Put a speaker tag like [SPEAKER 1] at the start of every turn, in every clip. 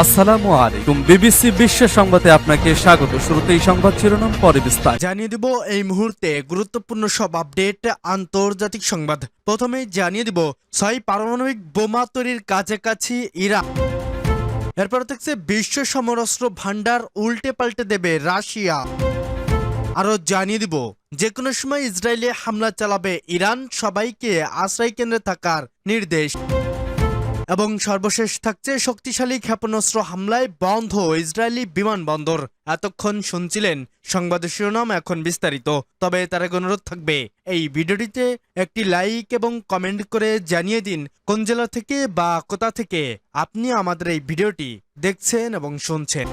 [SPEAKER 1] আসসালামু আলাইকুম। বিবিসি বিশ্ব সংবাদে আপনাকে স্বাগত। শুরুতেই সংবাদ শিরোনাম, পরে বিস্তার
[SPEAKER 2] জানিয়ে দিব এই মুহূর্তে গুরুত্বপূর্ণ সব আপডেট, আন্তর্জাতিক সংবাদ। প্রথমে জানিয়ে দিব, ছয় পারমাণবিক বোমা তৈরির কাছাকাছি ইরান। এরপর থাকছে বিশ্ব সমরাস্ত্র ভান্ডার উল্টে পাল্টে দেবে রাশিয়া। আরও জানিয়ে দিব, যে কোনো সময় ইসরায়েলে হামলা চালাবে ইরান, সবাইকে আশ্রয় কেন্দ্রে থাকার নির্দেশ। এবং সর্বশেষ থাকছে শক্তিশালী ক্ষেপণাস্ত্র হামলায় বন্ধ ইসরায়েলি বিমানবন্দর এতক্ষণ শুনছিলেন সংবাদ শিরোনাম, এখন বিস্তারিত। তবে তার এক অনুরোধ থাকবে, এই ভিডিওটিতে একটি লাইক এবং কমেন্ট করে জানিয়ে দিন কোন জেলা থেকে বা কোথা থেকে আপনি আমাদের এই ভিডিওটি দেখছেন এবং শুনছেন।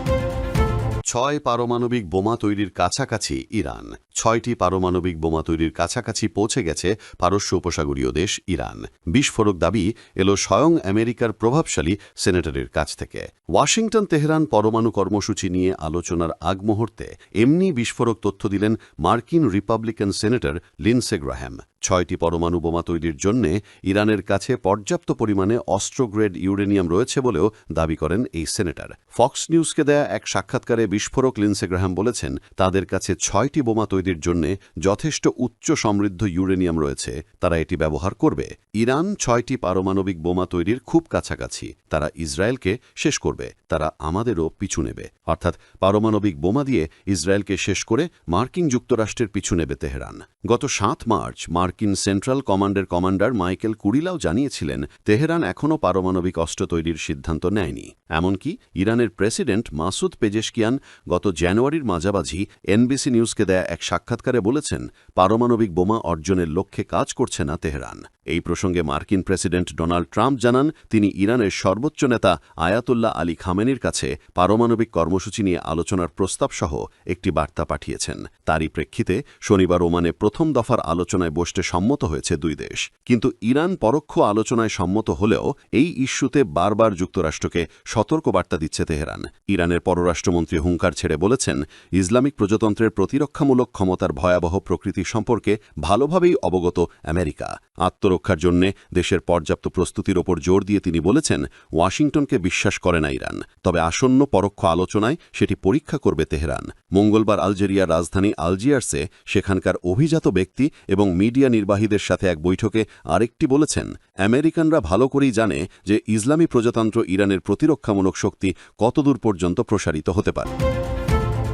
[SPEAKER 3] ছয় পারমাণবিক বোমা তৈরির কাছাকাছি ইরান। ছয়টি পারমাণবিক বোমা তৈরির কাছাকাছি পৌঁছে গেছে পারস্য উপসাগরীয় দেশ ইরান। বিস্ফোরক দাবি এলো স্বয়ং আমেরিকার প্রভাবশালী সেনেটরের কাছ থেকে। ওয়াশিংটন, তেহরান পরমাণু কর্মসূচি নিয়ে আলোচনার আগ মুহূর্তে এমনি বিস্ফোরক তথ্য দিলেন মার্কিন রিপাবলিকান সেনেটর লিনসে গ্রাহ্যাম ছয়টি পরমাণু বোমা তৈরির জন্য ইরানের কাছে পর্যাপ্ত পরিমাণে অস্ত্রগ্রেড ইউরেনিয়াম রয়েছে বলেও দাবি করেন এই সেনেটর। ফক্স নিউজকে দেয়া এক সাক্ষাৎকারে বিস্ফোরক লিনসে গ্রাহাম বলেছেন, তাদের কাছে ছয়টি বোমা তৈরির জন্য যথেষ্ট উচ্চ সমৃদ্ধ ইউরেনিয়াম রয়েছে, তারা এটি ব্যবহার করবে। ইরান ছয়টি পারমাণবিক বোমা তৈরির খুব কাছাকাছি, তারা ইসরায়েলকে শেষ করবে, তারা আমাদেরও পিছু নেবে। অর্থাৎ পারমাণবিক বোমা দিয়ে ইসরায়েলকে শেষ করে মার্কিন যুক্তরাষ্ট্রের পিছু নেবে তেহরান। গত সাত মার্চ মার্কিন সেন্ট্রাল কমান্ডের কমান্ডার মাইকেল কুরিলাও জানিয়েছিলেন, তেহরান এখনও পারমাণবিক অস্ত্র তৈরির সিদ্ধান্ত নেয়নি। এমনকি ইরানের প্রেসিডেন্ট মাসুদ পেজেশকিয়ান গত জানুয়ারির মাঝামাঝি এনবিসি নিউজকে দেয়া এক সাক্ষাৎকারে বলেছেন, পারমাণবিক বোমা অর্জনের লক্ষ্যে কাজ করছে না তেহরান। এই প্রসঙ্গে মার্কিন প্রেসিডেন্ট ডোনাল্ড ট্রাম্প জানান, তিনি ইরানের সর্বোচ্চ নেতা আয়াতুল্লাহ আলী খামেনির কাছে পারমাণবিক কর্মসূচি নিয়ে আলোচনার প্রস্তাব সহ একটি বার্তা পাঠিয়েছেন। তারই প্রেক্ষিতে শনিবার ওমানে প্রথম দফার আলোচনায় বসতে সম্মত হয়েছে দুই দেশ। কিন্তু ইরান পরোক্ষ আলোচনায় সম্মত হলেও এই ইস্যুতে বারবার যুক্তরাষ্ট্রকে সতর্ক বার্তা দিচ্ছে তেহরান। ইরানের পররাষ্ট্রমন্ত্রী হুঙ্কার ছেড়ে বলেছেন, ইসলামিক প্রজাতন্ত্রের প্রতিরক্ষামূলক ক্ষমতার ভয়াবহ প্রকৃতি সম্পর্কে ভালোভাবেই অবগত আমেরিকা। আত্মরক্ষার জন্য দেশের পর্যাপ্ত প্রস্তুতির ওপর জোর দিয়ে তিনি বলেছেন, ওয়াশিংটনকে বিশ্বাস করে না ইরান। তবে আসন্ন পরোক্ষ আলোচনায় সেটি পরীক্ষা করবে তেহরান। মঙ্গলবার আলজেরিয়ার রাজধানী আলজিয়ার্সে সেখানকার অভিজাত ব্যক্তি এবং মিডিয়া নির্বাহীদের সাথে এক বৈঠকে আরেকটি বলেছেন, আমেরিকানরা ভালো করেই জানে যে ইসলামী প্রজাতন্ত্র ইরানের প্রতিরক্ষামূলক শক্তি কতদূর পর্যন্ত প্রসারিত হতে পারে।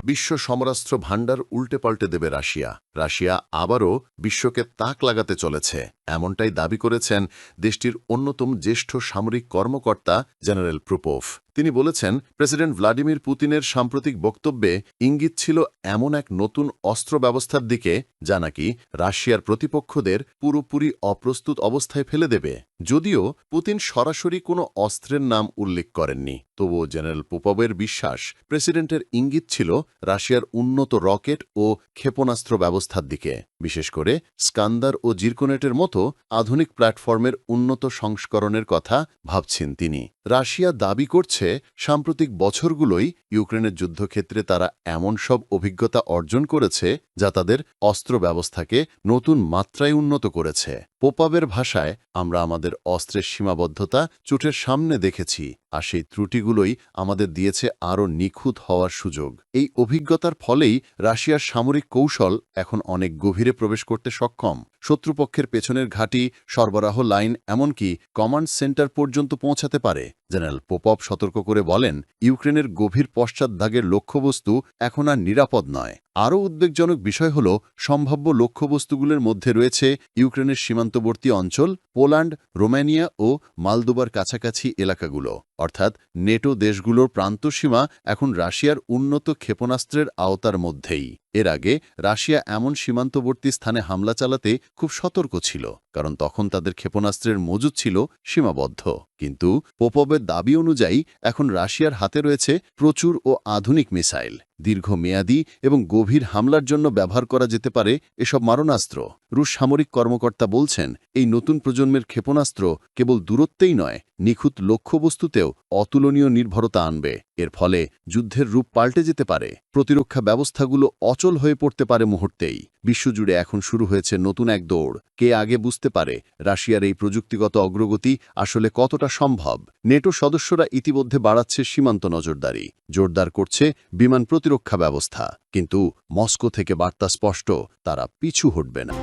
[SPEAKER 4] বিশ্ব সমরাস্ত্র ভাণ্ডার উল্টে পাল্টে দেবে রাশিয়া। রাশিয়া আবারও বিশ্বকে তাক লাগাতে চলেছে। এমনটাই দাবি করেছেন দেশটির অন্যতম জ্যেষ্ঠ সামরিক কর্মকর্তা জেনারেল প্রুপোভ। তিনি বলেছেন, প্রেসিডেন্ট ভ্লাদিমির পুতিনের সাম্প্রতিক বক্তব্যে ইঙ্গিত ছিল এমন এক নতুন অস্ত্র ব্যবস্থার দিকে, যা নাকি রাশিয়ার প্রতিপক্ষদের পুরোপুরি অপ্রস্তুত অবস্থায় ফেলে দেবে। যদিও পুতিন সরাসরি কোনো অস্ত্রের নাম উল্লেখ করেননি। তবুও জেনারেল পোপবের বিশ্বাস, প্রেসিডেন্টের ইঙ্গিত ছিল রাশিয়ার উন্নত রকেট ও ক্ষেপণাস্ত্র ব্যবস্থার দিকে। বিশেষ করে স্কান্দার ও জিরকোনেটের মতো আধুনিক প্ল্যাটফর্মের উন্নত সংস্করণের কথা ভাবছেন তিনি। রাশিয়া দাবি করছে, সাম্প্রতিক বছরগুলোই ইউক্রেনের যুদ্ধক্ষেত্রে তারা এমন সব অভিজ্ঞতা অর্জন করেছে, যা তাদের অস্ত্র ব্যবস্থাকে নতুন মাত্রায় উন্নত করেছে। পোপাবের ভাষায় আমরা আমাদের অস্ত্রের সীমাবদ্ধতা চোটের সামনে দেখেছি, আর সেই ত্রুটিগুলোই আমাদের দিয়েছে আরও নিখুঁত হওয়ার সুযোগ। এই অভিজ্ঞতার ফলেই রাশিয়ার সামরিক কৌশল এখন অনেক গভীরে প্রবেশ করতে সক্ষম। শত্রুপক্ষের পেছনের ঘাঁটি, সরবরাহ লাইন, এমনকি কমান্ড সেন্টার পর্যন্ত পৌঁছাতে পারে। জেনারেল পোপপ সতর্ক করে বলেন, ইউক্রেনের গভীর পশ্চাৎদাগের লক্ষ্যবস্তু এখন আর নিরাপদ নয়। আরও উদ্বেগজনক বিষয় হল, সম্ভাব্য লক্ষ্যবস্তুগুলোর মধ্যে রয়েছে ইউক্রেনের সীমান্তবর্তী অঞ্চল, পোল্যান্ড, রোমানিয়া ও মালদোবার কাছাকাছি এলাকাগুলো। অর্থাৎ নেটো দেশগুলোর প্রান্তসীমা এখন রাশিয়ার উন্নত ক্ষেপণাস্ত্রের আওতার মধ্যেই। এর আগে রাশিয়া এমন সীমান্তবর্তী স্থানে হামলা চালাতে খুব সতর্ক ছিল, কারণ তখন তাদের ক্ষেপণাস্ত্রের মজুদ ছিল সীমাবদ্ধ। কিন্তু পোপবের দাবি অনুযায়ী এখন রাশিয়ার হাতে রয়েছে প্রচুর ও আধুনিক মিসাইল।
[SPEAKER 5] দীর্ঘমেয়াদী এবং গভীর হামলার জন্য ব্যবহার করা যেতে পারে এসব মারণাস্ত্র। রুশ সামরিক কর্মকর্তা বলছেন, এই নতুন প্রজন্মের ক্ষেপণাস্ত্র কেবল দূরত্বেই নয়, নিখুঁত লক্ষ্যবস্তুতেও অতুলনীয় নির্ভরতা আনবে। এর ফলে যুদ্ধের রূপ পাল্টে যেতে পারে। প্রতিরক্ষা ব্যবস্থাগুলো অচল হয়ে পড়তে পারে মুহূর্তেই। বিশ্বজুড়ে এখন শুরু হয়েছে নতুন এক দৌড়। কে আগে বুঝতে পারে রাশিয়ার এই প্রযুক্তিগত অগ্রগতি আসলে কতটা সম্ভব। নেটো সদস্যরা ইতিমধ্যে বাড়াচ্ছে সীমান্ত নজরদারি। জোরদার করছে বিমান প্রতিরক্ষা ব্যবস্থা, কিন্তু মস্কো থেকে বার্তা স্পষ্ট, তারা পিছু হটবে না।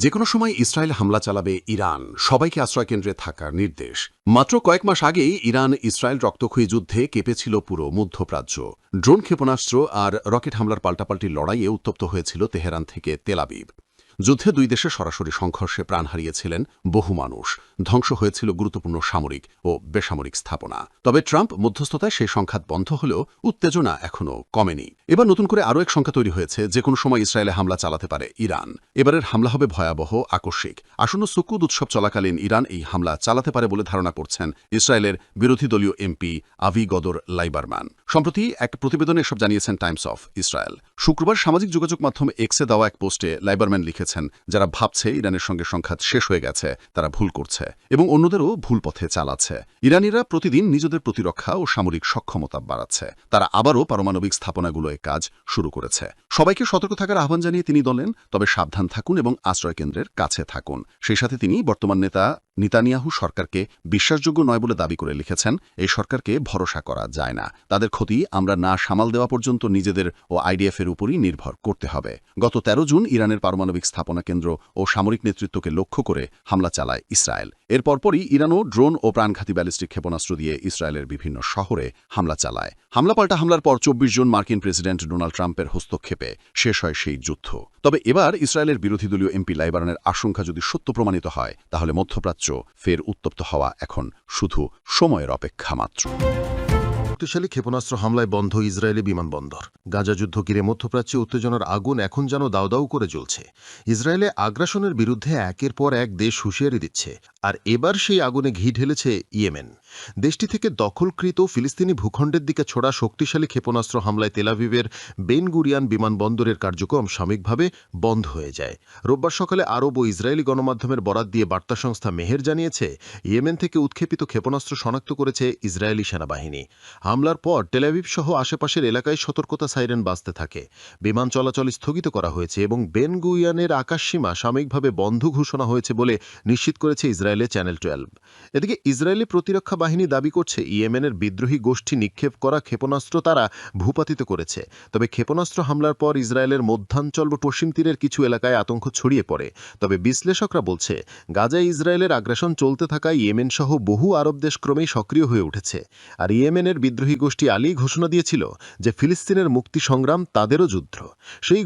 [SPEAKER 4] যে কোনো সময় ইসরায়েল হামলা চালাবে ইরান, সবাইকে আশ্রয়কেন্দ্রে থাকার নির্দেশ। মাত্র কয়েক মাস আগেই ইরান ইসরায়েল রক্তক্ষয়ী যুদ্ধে কেঁপেছিল পুরো মধ্যপ্রাচ্য। ড্রোন ক্ষেপণাস্ত্র আর রকেট হামলার পাল্টাপাল্টি লড়াইয়ে উত্তপ্ত হয়েছিল তেহরান থেকে তেলাবিব যুদ্ধে দুই দেশে সরাসরি সংঘর্ষে প্রাণ হারিয়েছিলেন বহু মানুষ। ধ্বংস হয়েছিল গুরুত্বপূর্ণ সামরিক ও বেসামরিক স্থাপনা। তবে ট্রাম্প মধ্যস্থতায় সেই সংঘাত বন্ধ হলেও উত্তেজনা এখনও কমেনি। এবার নতুন করে আরও এক সংখ্যা তৈরি হয়েছে যে কোনো সময় ইসরায়েলে হামলা চালাতে পারে ইরান। এবারের হামলা হবে ভয়াবহ, আকস্মিক। আসন্ন সুকুদ উৎসব চলাকালীন ইরান এই হামলা চালাতে পারে বলে ধারণা করছেন ইসরায়েলের বিরোধী দলীয় এমপি আভি গদর লাইবারম্যান। সম্প্রতি এক প্রতিবেদনে এসব জানিয়েছেন টাইমস অফ ইসরায়েল। শুক্রবার সামাজিক যোগাযোগ মাধ্যম এক্সে দেওয়া এক পোস্টে লাইবারম্যান লিখেছেন, যারা ভাবছে ইরানের সঙ্গে সংঘাত শেষ হয়ে গেছে, তারা ভুল করছে এবং অন্যদেরও ভুল পথে চালাচ্ছে। ইরানিরা প্রতিদিন নিজেদের প্রতিরক্ষা ও সামরিক সক্ষমতা বাড়াচ্ছে। তারা আবারও পারমাণবিক স্থাপনাগুলোয় কাজ শুরু করেছে। সবাইকে সতর্ক থাকার আহ্বান জানিয়ে তিনি বলেন, তবে সাবধান থাকুন এবং আশ্রয়কেন্দ্রের কাছে থাকুন। সেই সাথে তিনি বর্তমান নেতা নিতানিয়াহু সরকারকে বিশ্বাসযোগ্য নয় বলে দাবি করে লিখেছেন, এই সরকারকে ভরসা করা যায় না। তাদের ক্ষতি আমরা না সামাল দেওয়া পর্যন্ত নিজেদের ও আইডিএফ এর উপরই নির্ভর করতে হবে। গত ১৩ জুন ইরানের পারমাণবিক স্থাপনা কেন্দ্র ও সামরিক নেতৃত্বকে লক্ষ্য করে হামলা চালায় ইসরায়েল। এর পরপরই ইরানও ড্রোন ও প্রাণঘাতী ব্যালিস্টিক ক্ষেপণাস্ত্র দিয়ে ইসরায়েলের বিভিন্ন শহরে হামলা চালায়। হামলা পাল্টা হামলার পর চব্বিশ জন মার্কিন প্রেসিডেন্ট ডোনাল্ড ট্রাম্পের হস্তক্ষেপে শেষ হয় সেই যুদ্ধ। তবে এবার ইসরায়েলের বিরোধী দলীয় এমপি লাইবারনের আশঙ্কা যদি সত্য প্রমাণিত হয়, তাহলে মধ্যপ্রাচ্য ফের উত্তপ্ত হওয়া এখন শুধু সময়ের অপেক্ষা মাত্র।
[SPEAKER 6] শক্তিশালী ক্ষেপণাস্ত্র হামলায় বন্ধ ইসরায়েলি বিমানবন্দর। গাজা যুদ্ধ ঘিরে মধ্যপ্রাচ্যে উত্তেজনার আগুন এখন যেন দাউদাউ দাউ করে জ্বলছে। ইসরায়েলে আগ্রাসনের বিরুদ্ধে একের পর এক দেশ হুঁশিয়ারি দিচ্ছে, আর এবার সেই আগুনে ঘি ঢেলেছে ইয়েমেন। দেশটি থেকে দখলকৃত ফিলিস্তিনি ভূখণ্ডের দিকে ছোড়া শক্তিশালী ক্ষেপণাস্ত্র হামলায় তেলাভিভের বেনগুরিয়ান বিমানবন্দরের কার্যক্রম সাময়িকভাবে বন্ধ হয়ে যায়। রোববার সকালে আরব ও ইসরায়েলি গণমাধ্যমের বরাত দিয়ে বার্তা সংস্থা মেহের জানিয়েছে, ইয়েমেন থেকে উৎক্ষেপিত ক্ষেপণাস্ত্র শনাক্ত করেছে ইসরায়েলি সেনাবাহিনী। হামলার পর টেলাভিভ সহ আশেপাশের এলাকায় সতর্কতা সাইরেন বাজতে থাকে। বিমান চলাচল স্থগিত করা হয়েছে এবং বেন গুইয়ানের আকাশসীমা সাময়িকভাবে বন্ধ ঘোষণা হয়েছে বলে নিশ্চিত করেছে ইসরায়েলের চ্যানেল টুয়েলভ। এদিকে ইসরায়েলি প্রতিরক্ষা বাহিনী দাবি করছে ইয়েমেনের বিদ্রোহী গোষ্ঠী নিক্ষেপ করা ক্ষেপণাস্ত্র তারা ভূপাতিত করেছে। তবে ক্ষেপণাস্ত্র হামলার পর ইসরায়েলের মধ্যাঞ্চল ও পশ্চিম তীরের কিছু এলাকায় আতঙ্ক ছড়িয়ে পড়ে। তবে বিশ্লেষকরা বলছে, গাজায় ইসরায়েলের আগ্রাসন চলতে থাকায় ইয়েমেন সহ বহু আরব দেশ ক্রমেই সক্রিয় হয়ে উঠেছে। আর ইয়েমেনের বিদ্রোহী গোষ্ঠী আলী ঘোষণা দিয়েছিল যে, ফিলিস্তিনের মুক্তি সংগ্রাম তাদেরও যুদ্ধ। সেই